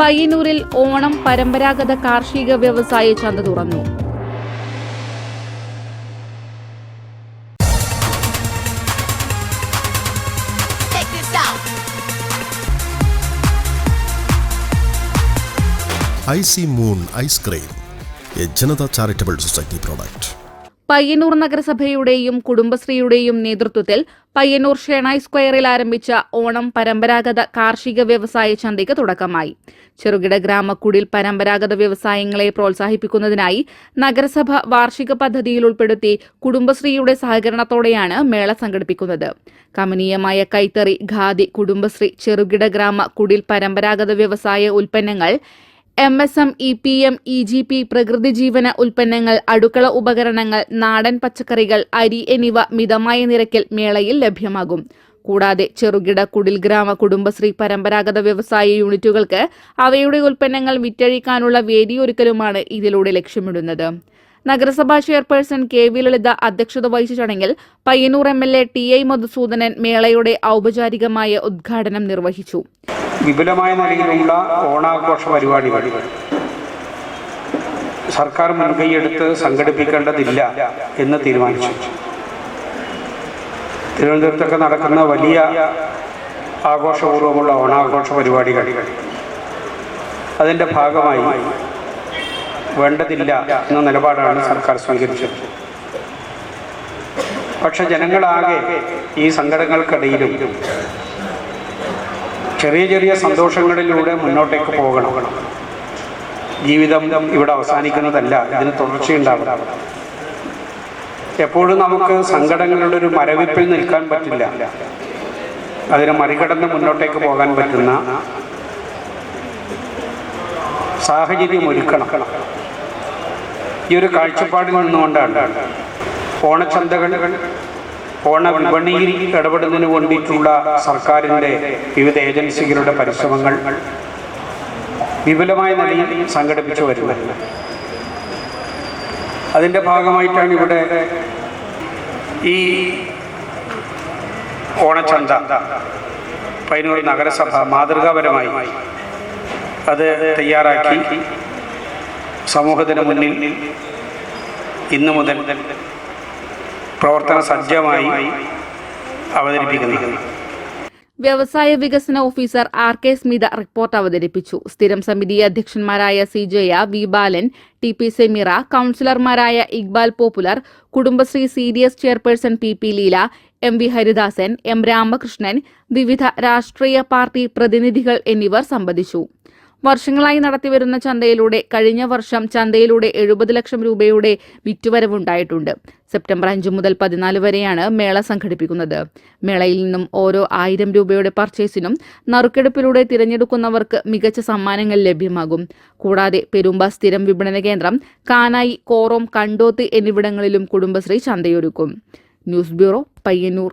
പയ്യന്നൂരിൽ ഓണം പരമ്പരാഗത കാർഷിക വ്യവസായ ചന്ത തുറന്നു. Ice moon ice cream A Janatha charitable society product. Payyanur നഗരസഭയുടെയും കുടുംബശ്രീയുടെയും നേതൃത്വത്തിൽ പയ്യന്നൂർ ഷെണായ് സ്ക്വയറിൽ ആരംഭിച്ച ഓണം പരമ്പരാഗത കാർഷിക വ്യവസായ ചന്തയ്ക്ക് തുടക്കമായി. ചെറുകിട ഗ്രാമക്കുടിൽ പരമ്പരാഗത വ്യവസായങ്ങളെ പ്രോത്സാഹിപ്പിക്കുന്നതിനായി നഗരസഭ വാർഷിക പദ്ധതിയിൽ ഉൾപ്പെടുത്തി കുടുംബശ്രീയുടെ സഹകരണത്തോടെയാണ് മേള സംഘടിപ്പിക്കുന്നത്. കമനീയമായ കൈത്തറി ഖാദി കുടുംബശ്രീ ചെറുകിട ഗ്രാമ കുടിൽ പരമ്പരാഗത വ്യവസായ ഉൽപ്പന്നങ്ങൾ M S M E P M E G P പ്രകൃതി ജീവന ഉൽപ്പന്നങ്ങൾ അടുക്കള ഉപകരണങ്ങൾ നാടൻ പച്ചക്കറികൾ അരി എന്നിവ മിതമായ നിരക്കിൽ മേളയിൽ ലഭ്യമാകും. കൂടാതെ ചെറുകിട കുടിൽ ഗ്രാമ കുടുംബശ്രീ പരമ്പരാഗത വ്യവസായ യൂണിറ്റുകൾക്ക് അവയുടെ ഉൽപ്പന്നങ്ങൾ വിറ്റഴിക്കാനുള്ള വേദിയൊരുക്കലുമാണ് ഇതിലൂടെ ലക്ഷ്യമിടുന്നത്. നഗരസഭാ ചെയർപേഴ്സൺ കെ വി ലളിത അധ്യക്ഷത വഹിച്ച ചടങ്ങിൽ Payyanur M L A T I Madhusoodanan മേളയുടെ ഔപചാരികമായ ഉദ്ഘാടനം നിർവഹിച്ചു. വിപുലമായ നിലയിലുള്ള ഓണാഘോഷ പരിപാടികൾ സർക്കാർ മുൻകൈയെടുത്ത് സംഘടിപ്പിക്കേണ്ടതില്ല എന്ന് തീരുമാനിച്ചു. തിരുവനന്തപുരത്തൊക്കെ നടക്കുന്ന വലിയ ആഘോഷപൂർവമുള്ള ഓണാഘോഷ പരിപാടികൾ. അതിന്റെ ഭാഗമായി വേണ്ടതില്ല എന്ന നിലപാടാണ് സർക്കാർ സ്വീകരിച്ചത്. പക്ഷെ ജനങ്ങളാകെ ഈ സങ്കടങ്ങൾക്കിടയിലും ചെറിയ ചെറിയ സന്തോഷങ്ങളിലൂടെ മുന്നോട്ടേക്ക് പോകണം. ജീവിതം ഇവിടെ അവസാനിക്കുന്നതല്ല ഇതിന് തുടർച്ചയുണ്ടാവണം. എപ്പോഴും നമുക്ക് സങ്കടങ്ങളുടെ ഒരു മരവിപ്പിൽ നിൽക്കാൻ പറ്റില്ല. അതിനെ മറികടന്ന് മുന്നോട്ടേക്ക് പോകാൻ പറ്റുന്ന സാഹചര്യം ഒരുക്കണം. ഈ ഒരു കാഴ്ചപ്പാടിൽ നിന്നുകൊണ്ടാണ് ഓണച്ചന്തകൾ ഓണ വിപണിയിൽ ഇടപെടുന്നതിന് വേണ്ടിയിട്ടുള്ള സർക്കാരിന്റെ വിവിധ ഏജൻസികളുടെ പരിശ്രമങ്ങൾ വിപുലമായ നിലയിൽ സംഘടിപ്പിച്ചു വരുന്നത്. അതിന്റെ ഭാഗമായിട്ടാണ് ഇവിടെ ഈ ഓണചന്ത പൈനൂർ നഗരസഭ മാതൃകാപരമായി അത് തയ്യാറാക്കി സമൂഹത്തിന് മുന്നിൽ ഇന്നു മുതൽ പ്രവർത്തന സജ്ജമായി അവതരിപ്പിക്കുന്നത് വ്യവസായ വികസന officer R K Smitha report അവതരിപ്പിച്ചു. സ്ഥിരം സമിതി അധ്യക്ഷന്മാരായ C Jaya V Balan T P Semira കൌൺസിലർമാരായ Iqbal popular Kudumbashree C D S chairperson P P Leela M V Haridasan M Ramakrishnan വിവിധ രാഷ്ട്രീയ പാർട്ടി പ്രതിനിധികൾ എന്നിവർ സംബന്ധിച്ചു വർഷങ്ങളായി നടത്തിവരുന്ന ചന്തയിലൂടെ കഴിഞ്ഞ വർഷം ചന്തയിലൂടെ എഴുപത് ലക്ഷം രൂപയുടെ വിറ്റുവരവുണ്ടായിട്ടുണ്ട്. സെപ്റ്റംബർ അഞ്ച് മുതൽ പതിനാല് വരെയാണ് മേള സംഘടിപ്പിക്കുന്നത്. മേളയിൽ നിന്നും ഓരോ ആയിരം രൂപയുടെ പർച്ചേസിനും നറുക്കെടുപ്പിലൂടെ തിരഞ്ഞെടുക്കുന്നവർക്ക് മികച്ച സമ്മാനങ്ങൾ ലഭ്യമാകും. കൂടാതെ പെരുമ്പ സ്ഥിരം വിപണന കേന്ദ്രം കാനായി കോറോം കണ്ടോത്ത് എന്നിവിടങ്ങളിലും കുടുംബശ്രീ ചന്തയൊരുക്കും. News bureau Payyanur.